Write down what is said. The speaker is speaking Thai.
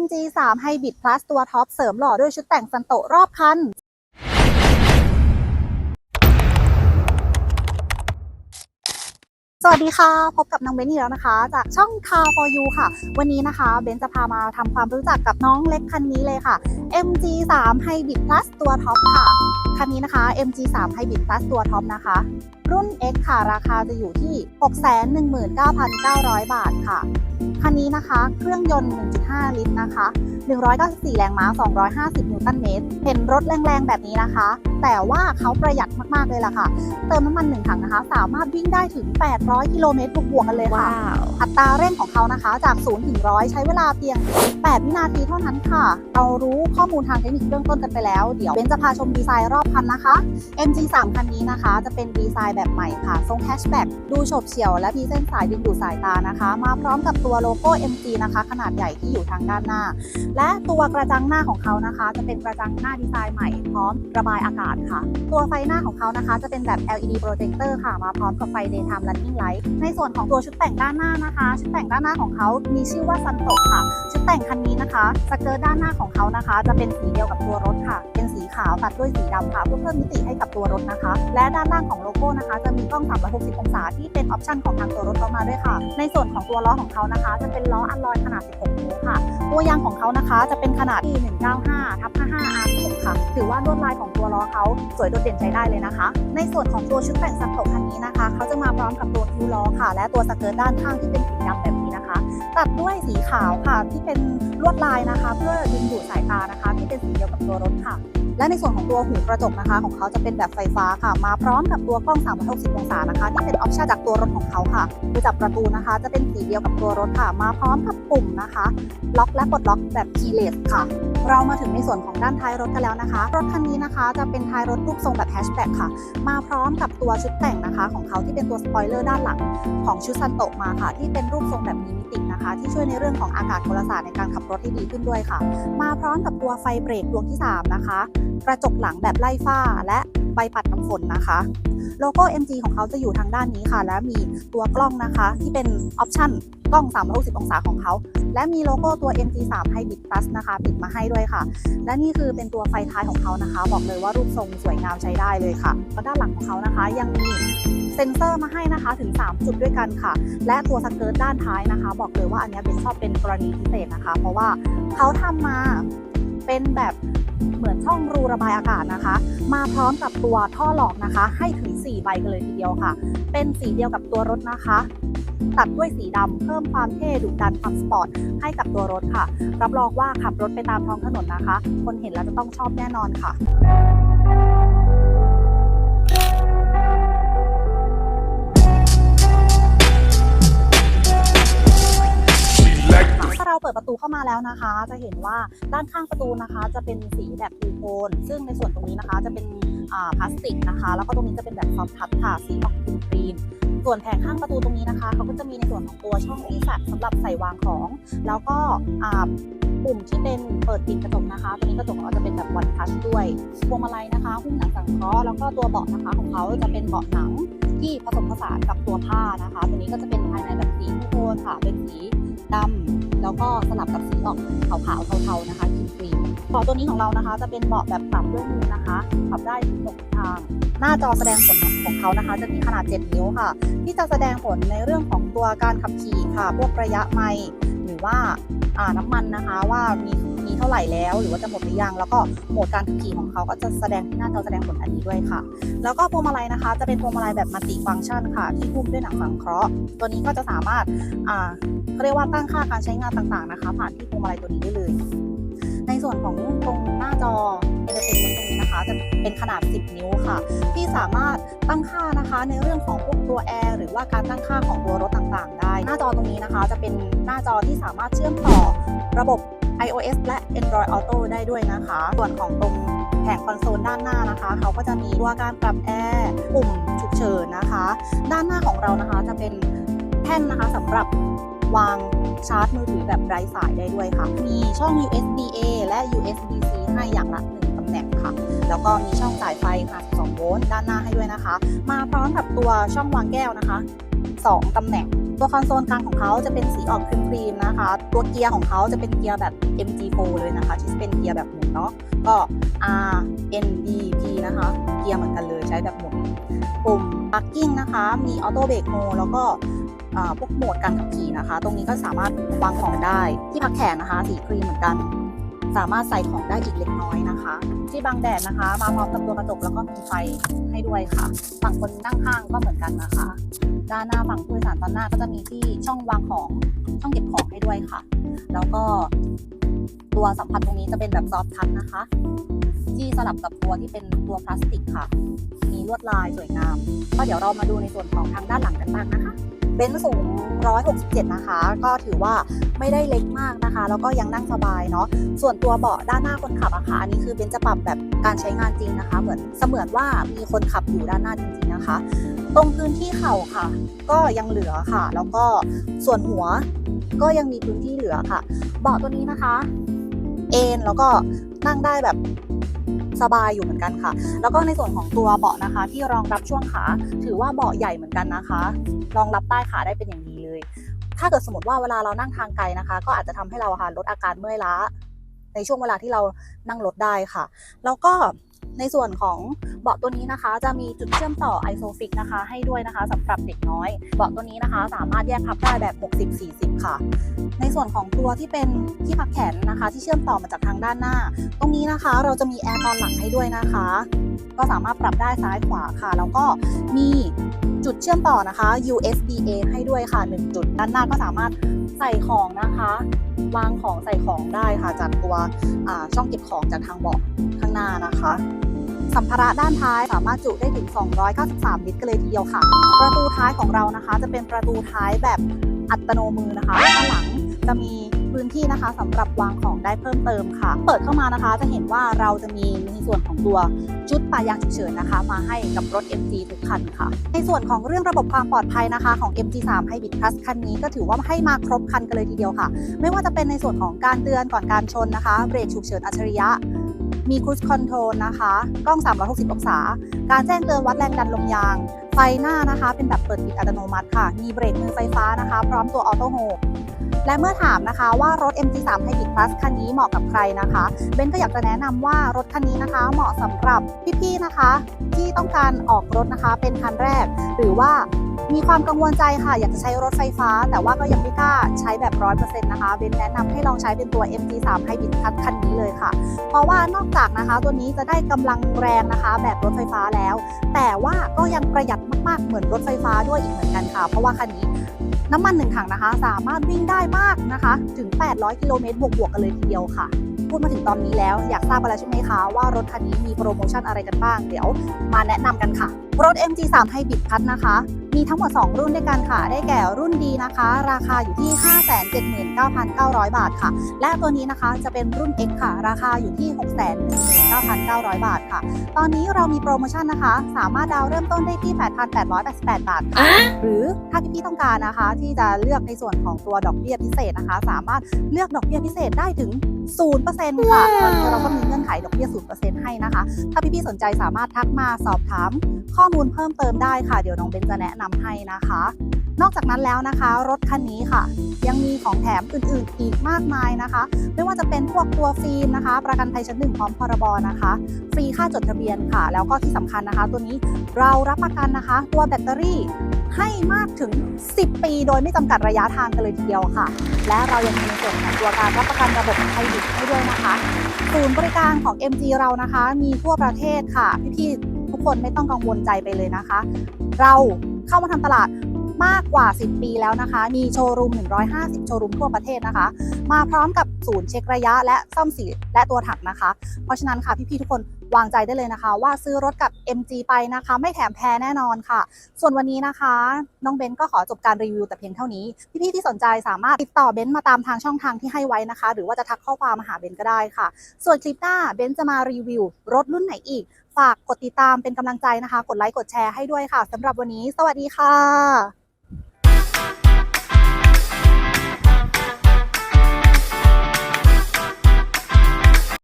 MG3 Hybrid Plus ตัวท็อปเสริมหล่อด้วยชุดแต่งซันโตรอบคันสวัสดีค่ะ พบกับน้องเบนนี่แล้วนะคะ จากช่อง Car for You ค่ะ วันนี้นะคะ เบนจะพามาทำความรู้จักกับน้องเล็กคันนี้เลยค่ะ MG3 Hybrid Plus ตัวท็อปค่ะ คันนี้นะคะ MG3 Hybrid Plus ตัวท็อปนะคะ รุ่น X ค่ะ ราคาจะอยู่ที่ 619,900 บาทค่ะ คันนี้นะคะ เครื่องยนต์ 1.5 ลิตรนะคะ 194 แรงม้า 250 นิวตันเมตร เห็นรถแรงๆ แบบนี้นะคะ แต่ว่าเขาประหยัดมากๆ เลยล่ะค่ะ เติมน้ำมัน1ถังนะคะ สามารถวิ่งได้ถึง 800 กิโลเมตรบวกๆกันเลยค่ะ อัตราเร่งของเขานะคะ จาก 0 ถึง 100 ใช้เวลาเพียง 8 วินาทีเท่านั้นค่ะ เรารู้ข้อมูลทางเทคนิคเบื้องต้นกันไปแล้ว เดี๋ยวเบนจะพาชมดีไซน์รอบคันนะคะ MG3 คันนี้นะคะ จะเป็นดีไซน์แบบใหม่ค่ะ ทรงแฮชแบ็กดูโฉบเฉี่ยว และมีเส้นสายดึงดูดสายตานะคะ มาพร้อมกับตัวโลโก้ MG นะคะ ขนาดใหญ่ที่อยู่ทางด้านหน้าและตัวกระจังหน้าของเขานะคะ จะเป็นกระจังหน้าดีไซน์ใหม่พร้อมระบายอากาศค่ะ ตัวไฟหน้าของเขานะคะ จะเป็นแบบ LED projector ค่ะ มาพร้อมกับไฟ daytime running light ในส่วนของตัวชุดแต่งด้านหน้านะคะ ชุดแต่งด้านหน้าของเขามีชื่อว่าซันโตค่ะ ชุดแต่งคันนี้นะคะสเกิร์ตด้านหน้าของเขานะคะ จะเป็นสีเดียวกับตัวรถค่ะ เป็นสีขาวตัดด้วยสีดำค่ะเพื่อเพิ่มมิติให้กับตัวรถนะคะ และด้านล่างของโลโก้นะคะ จะมีกล้อง 360 องศาที่เป็นออปชันของทางตัวรถเข้ามาด้วยค่ะ ในส่วนของตัวล้อของเขานะคะ จะเป็นล้ออัลลอยขนาด 16 นิ้วค่ะ ตัวยางของเขานะคะจะเป็นขนาดที่195ทับ55 R6 ค่ะ ถือว่าลวดลายของตัวล้อเขาสวยโดดเด่นใช้ได้เลยนะคะ ในส่วนของตัวชุดแต่งซันโตคันนี้นะคะ เขาจะมาพร้อมกับตัวคิวล้อค่ะ และตัวสเกิร์ตด้านข้างที่เป็นสีดำแบบ นะคะ ตัดด้วยสีขาวค่ะที่เป็นลวดลายนะคะ เพื่อดึงดูดสายตานะคะ ที่เป็นสีเดียวกับตัวรถค่ะ และในส่วนของตัวหูกระจกนะคะ ของเขาจะเป็นแบบไฟฟ้าค่ะ มาพร้อมกับตัวกล้อง 360 องศานะคะ ที่เป็นออปชั่นจากตัวรถของเขาค่ะมือจับประตูนะคะ จะเป็นสีเดียวกับตัวรถค่ะ มาพร้อมกับปุ่มนะคะ ล็อกและปลดล็อกแบบ keyless ค่ะ เรามาถึงในส่วนของด้านท้ายรถกันแล้วนะคะ รถคันนี้นะคะจะเป็นท้ายรถรูปทรงแบบแฮชแบ็กค่ะ มาพร้อมกับตัวชุดแต่งนะคะ ของเขาที่เป็นตัวสปอยเลอร์ด้านหลังของชุดซันโตะมาค่ะ ที่เป็นรูปทรงแบบมีมิตินะคะ ที่ช่วยในเรื่องของอากาศโทรศาสตร์ในการขับรถที่ดีขึ้นด้วยค่ะ มาพร้อมกับตัวไฟเบรกดวงที่ 3 นะคะ กระจกหลังแบบไล่ฝ้าและใบปัดน้ำฝนนะคะ โลโก้ MG ของเขาจะอยู่ทางด้านนี้ค่ะ และมีตัวกล้องนะคะ ที่เป็นออปชั่นกล้อง 360 องศาของเขา และมีโลโก้ตัว MG3 Hybrid Plus นะคะติดมาให้ด้วยค่ะ และนี่คือเป็นตัวไฟท้ายของเขานะคะ บอกเลยว่ารูปทรงสวยงามใช้ได้เลยค่ะด้านหลังของเขานะคะยังมี เซ็นเซอร์มาให้นะคะถึง 3 จุดด้วยกันค่ะ และตัวสเกิร์ตด้านท้ายนะคะ บอกเลยว่าอันนี้เป็นชอบเป็นกรณีพิเศษนะคะ เพราะว่าเขาทำมาเป็นแบบเหมือนช่องรูระบายอากาศนะคะ มาพร้อมกับตัวท่อหลอกนะคะ ให้ถึง 4 ใบกันเลยทีเดียวค่ะ เป็นสีเดียวกับตัวรถนะคะ ตัดด้วยสีดำเพิ่มความเท่ดุดันความสปอร์ตให้กับตัวรถค่ะ รับรองว่าขับรถไปตามท้องถนนนะคะ คนเห็นแล้วจะต้องชอบแน่นอนค่ะ เปิดประตูเข้ามาแล้วนะคะ จะเห็นว่าด้านข้างประตูนะคะ จะเป็นสีแบบทูโทนซึ่งในส่วนตรงนี้นะคะจะเป็นพลาสติกนะคะ แล้วก็ตรงนี้จะเป็นแบบซอฟทัชค่ะสีออกครีมส่วนแผงข้างประตูตรงนี้นะคะเขาก็จะมีในส่วนของตัวช่องที่สัสำหรับใส่วางของ แล้วก็ปุ่มที่เป็นเปิดปิดกระจกนะคะตัวนี้กระจกเราจะเป็นแบบวันทัชด้วยพวงมาลัยนะคะหุ้มหนังสังเคราะห์แล้วก็ตัวเบาะนะคะของเขาจะเป็นเบาะหนัง ที่ผสมผสานกับตัวผ้านะคะ ตัวนี้ก็จะเป็นภายในแบบสีทูโทนค่ะ เป็นสีดำแล้วก็สลับกับสีออกขาวๆเทาๆนะคะครีมครีมเบาะตัวนี้ของเรานะคะ จะเป็นเบาะแบบปรับด้วยมือนะคะปรับได้ถึงหกทาง หน้าจอแสดงผลของเขานะคะ จะมีขนาด 7 นิ้วค่ะ ที่จะแสดงผลในเรื่องของตัวการขับขี่ค่ะ พวกระยะไมล์หรือว่า น้ำมันนะคะ ว่ามีมีเท่าไหร่แล้ว หรือว่าจะหมดหรือยังแล้วก็โหมดการขับขี่ของเขาก็จะแสดงที่หน้าจอแสดงผลอันนี้ด้วยค่ะ แล้วก็พวงมาลัยนะคะ จะเป็นพวงมาลัยแบบมัลติฟังก์ชันค่ะ ที่หุ้มด้วยหนังสังเคราะห์ ตัวนี้ก็จะสามารถอ่าเขาเรียกว่าตั้งค่าการใช้งานต่างๆนะคะ ผ่านที่พวงมาลัยตัวนี้ได้เลย ในส่วนของตรงหน้าจอ Entertainment ตรงนี้นะคะ จะเป็นขนาด 10 นิ้วค่ะ ที่สามารถตั้งค่านะคะ ในเรื่องของพวกตัวแอร์หรือว่าการตั้งค่าของตัวรถต่างๆ ได้ หน้าจอตรงนี้นะคะ จะเป็นหน้าจอที่สามารถเชื่อมต่อระบบ iOS และ Android Auto ได้ด้วยนะคะ ส่วนของตรงแผงคอนโซลด้านหน้านะคะ เขาก็จะมีตัวการปรับแอร์ปุ่มฉุกเฉินนะคะ ด้านหน้าของเรานะคะจะเป็นแท่นนะคะสำหรับวางชาร์จมือถือแบบไร้สายได้ด้วยค่ะ มีช่อง USB A และ USB C ให้อย่างละหนึ่งำแหน่งค่ะ แล้วก็มีช่องจ่ายไฟ52โวลต์ด้านหน้าให้ด้วยนะคะ มาพร้อมกับตัวช่องวางแก้วนะคะ 2ตำแหน่ง ตัวคอนโซลกลางของเขาจะเป็นสีออกครีมๆนะคะ ตัวเกียร์ของเขาจะเป็นเกียร์แบบ MG4 เลยนะคะ ที่เป็นเกียร์แบบหมุนเนาะ ก็ R N D P นะคะ เกียร์เหมือนกันเลยใช้แบบหมุน ปุ่ม parking นะคะ มีออโต้เบรกโฮแล้วก็พวกโหมดการขับขี่นะคะ ตรงนี้ก็สามารถวางของได้ที่พักแขนนะคะ สีครีมเหมือนกัน สามารถใส่ของได้อีกเล็กน้อยนะคะ ที่บังแดดนะคะ มาพร้อมกับตัวกระจกแล้วก็มีไฟให้ด้วยค่ะ ฝั่งคนนั่งข้างก็เหมือนกันนะคะ ด้านหน้าฝั่งผู้โดยสารตอนหน้าก็จะมีที่ช่องวางของช่องเก็บของให้ด้วยค่ะ แล้วก็ตัวสัมผัสตรงนี้จะเป็นแบบซอฟทัชนะคะ ที่สลับกับตัวที่เป็นตัวพลาสติกค่ะ มีลวดลายสวยงาม ก็เดี๋ยวเรามาดูในส่วนของทางด้านหลังกันบ้างนะคะ เบนซ์สูง 167 นะคะ ก็ถือว่าไม่ได้เล็กมากนะคะ แล้วก็ยังนั่งสบายเนาะ ส่วนตัวเบาะด้านหน้าคนขับอะค่ะอันนี้คือเบนซ์จะปรับแบบการใช้งานจริงนะคะ เหมือนเสมือนว่ามีคนขับอยู่ด้านหน้าจริงๆนะคะ ตรงพื้นที่เข่าค่ะ ก็ยังเหลือค่ะ แล้วก็ส่วนหัวก็ยังมีพื้นที่เหลือค่ะ เบาะตัวนี้นะคะ เอนแล้วก็นั่งได้แบบ สบายอยู่เหมือนกันค่ะ แล้วก็ในส่วนของตัวเบาะนะคะ ที่รองรับช่วงขา ถือว่าเบาะใหญ่เหมือนกันนะคะ รองรับใต้ขาได้เป็นอย่างดีเลย ถ้าเกิดสมมติว่าเวลาเรานั่งทางไกลนะคะ ก็อาจจะทำให้เราค่ะลดอาการเมื่อยล้า ในช่วงเวลาที่เรานั่งรถได้ค่ะ แล้วก็ ในส่วนของเบาะตัวนี้นะคะ จะมีจุดเชื่อมต่อ Isofix นะคะให้ด้วยนะคะสำหรับเด็กน้อย เบาะตัวนี้นะคะ สามารถแยกพับได้แบบ 60-40 ค่ะ ในส่วนของตัวที่เป็นที่พักแขนนะคะ ที่เชื่อมต่อมาจากทางด้านหน้า ตรงนี้นะคะ เราจะมีแอร์ตอนหลังให้ด้วยนะคะ ก็สามารถปรับได้ซ้ายขวาค่ะ แล้วก็มีจุดเชื่อมต่อนะคะ USB A ให้ด้วยค่ะ 1 จุด ด้านหน้าก็สามารถใส่ของนะคะ วางของใส่ของได้ค่ะ จากตัวช่องเก็บของจากทางเบาะข้างหน้านะคะ สัมภาระด้านท้ายสามารถจุได้ถึง 293 ลิตรกันเลยทีเดียวค่ะ ประตูท้ายของเรานะคะ จะเป็นประตูท้ายแบบอัตโนมือนะคะด้านหลังจะมี พื้นที่นะคะสำหรับวางของได้เพิ่มเติมค่ะ เปิดเข้ามานะคะจะเห็นว่าเราจะมีในส่วนของตัวชุดปลายางฉุกเฉินนะคะ มาให้กับรถ MG ทุกคันค่ะ ในส่วนของเรื่องระบบความปลอดภัยนะคะของ MG3 Hybrid Plus คันนี้ก็ถือว่าให้มาครบคันกันเลยทีเดียวค่ะ ไม่ว่าจะเป็นในส่วนของการเตือนก่อนการชนนะคะเบรกฉุกเฉินอัจฉริยะมีครู i คอนโทรลนะคะ กล้อง 360 องศา การแจ้งเตือนวัดแรงดันลมยาง ไฟหน้านะคะ เป็นแบบเปิดปิดอัตโนมัติค่ะ มีเบรกมือไฟฟ้านะคะ พร้อมตัวออโต้โฮ และเมื่อถามนะคะว่ารถ MG3 Hybrid Plus คันนี้เหมาะกับใครนะคะเบนก็อยากจะแนะนำว่ารถคันนี้นะคะ เหมาะสำหรับพี่ๆนะคะ ที่ต้องการออกรถนะคะ เป็นคันแรก หรือว่ามีความกังวลใจค่ะ อยากจะใช้รถไฟฟ้า แต่ว่าก็ยังไม่กล้าใช้แบบ 100%นะคะเบนแนะนำให้ลองใช้เป็นตัว MG3 Hybrid Plus คันนี้เลยค่ะ เพราะว่านอกจากนะคะ ตัวนี้จะได้กำลังแรงนะคะ แบบรถไฟฟ้าแล้ว แต่ว่าก็ยังประหยัดมากๆเหมือนรถไฟฟ้าด้วยอีกเหมือนกันค่ะ เพราะว่าคันนี้ น้ำมันหนึ่งถังนะคะ สามารถวิ่งได้มากนะคะ ถึง 800 กิโลเมตรบวกๆกันเลยทีเดียวค่ะ พูดมาถึงตอนนี้แล้วอยากทราบกันแล้วใช่ไหมคะ ว่ารถคันนี้มีโปรโมชั่นอะไรกันบ้าง เดี๋ยวมาแนะนำกันค่ะ รถ MG3 Hybrid Plus นะคะ มีทั้งหมด 2 รุ่นด้วยกันค่ะ ได้แก่รุ่นดีนะคะ ราคาอยู่ที่ 579,900 บาทค่ะ และตัวนี้นะคะจะเป็นรุ่น X ค่ะ ราคาอยู่ที่ 619,900 บาทค่ะ ตอนนี้เรามีโปรโมชั่นนะคะ สามารถดาวน์เริ่มต้นได้ที่ 8,888 บาทค่ะ หรือถ้าพี่ๆต้องการนะคะ ที่จะเลือกในส่วนของตัวดอกเบี้ยพิเศษนะคะ สามารถเลือกดอกเบี้ยพิเศษได้ถึง0%ค่ะตอนนี้เราก็มีเงื่อนไขดอกเบี้ย0%ให้นะคะ ถ้าพี่ๆสนใจสามารถทักมาสอบถามข้ออมูลเพิ่มเติมได้ค่ะ เดี๋ยวน้องเบนจะแนะนำให้นะคะ นอกจากนั้นแล้วนะคะ รถคันนี้ค่ะ ยังมีของแถมอื่นๆ อีกมากมายนะคะ ไม่ว่าจะเป็นพวกตัวฟิล์มนะคะ ประกันภัยชั้นหนึ่งพร้อมพรบนะคะ ฟรีค่าจดทะเบียนค่ะ แล้วก็ที่สำคัญนะคะ ตัวนี้เรารับประกันนะคะ ตัวแบตเตอรี่ให้มากถึง 10 ปี โดยไม่จำกัดระยะทางกันเลยทีเดียวค่ะ และเรายังมีในส่วนของตัวการรับประกันระบบไทยดิบให้ด้วยนะคะศูนย์บริการของ MG เรานะคะ มีทั่วประเทศค่ะพี่ๆ คนไม่ต้องกังวลใจไปเลยนะคะ เราเข้ามาทำตลาดมากกว่า 10 ปีแล้วนะคะ มีโชว์รูม 150 โชว์รูมทั่วประเทศนะคะ มาพร้อมกับศูนย์เช็คระยะและซ่อมสีและตัวถังนะคะ เพราะฉะนั้นค่ะพี่ๆทุกคนวางใจได้เลยนะคะ ว่าซื้อรถกับ MG ไปนะคะ ไม่แถมแพ้แน่นอนค่ะ ส่วนวันนี้นะคะ น้องเบนก็ขอจบการรีวิวแต่เพียงเท่านี้ พี่ๆที่สนใจสามารถติดต่อเบนมาตามทางช่องทางที่ให้ไว้นะคะ หรือว่าจะทักข้อความมาหาเบนก็ได้ค่ะ ส่วนคลิปหน้าเบนจะมารีวิวรถรุ่นไหนอีก ฝากกดติดตามเป็นกำลังใจนะคะ กดไลค์กดแชร์ให้ด้วยค่ะสำหรับวันนี้ สวัสดีค่ะ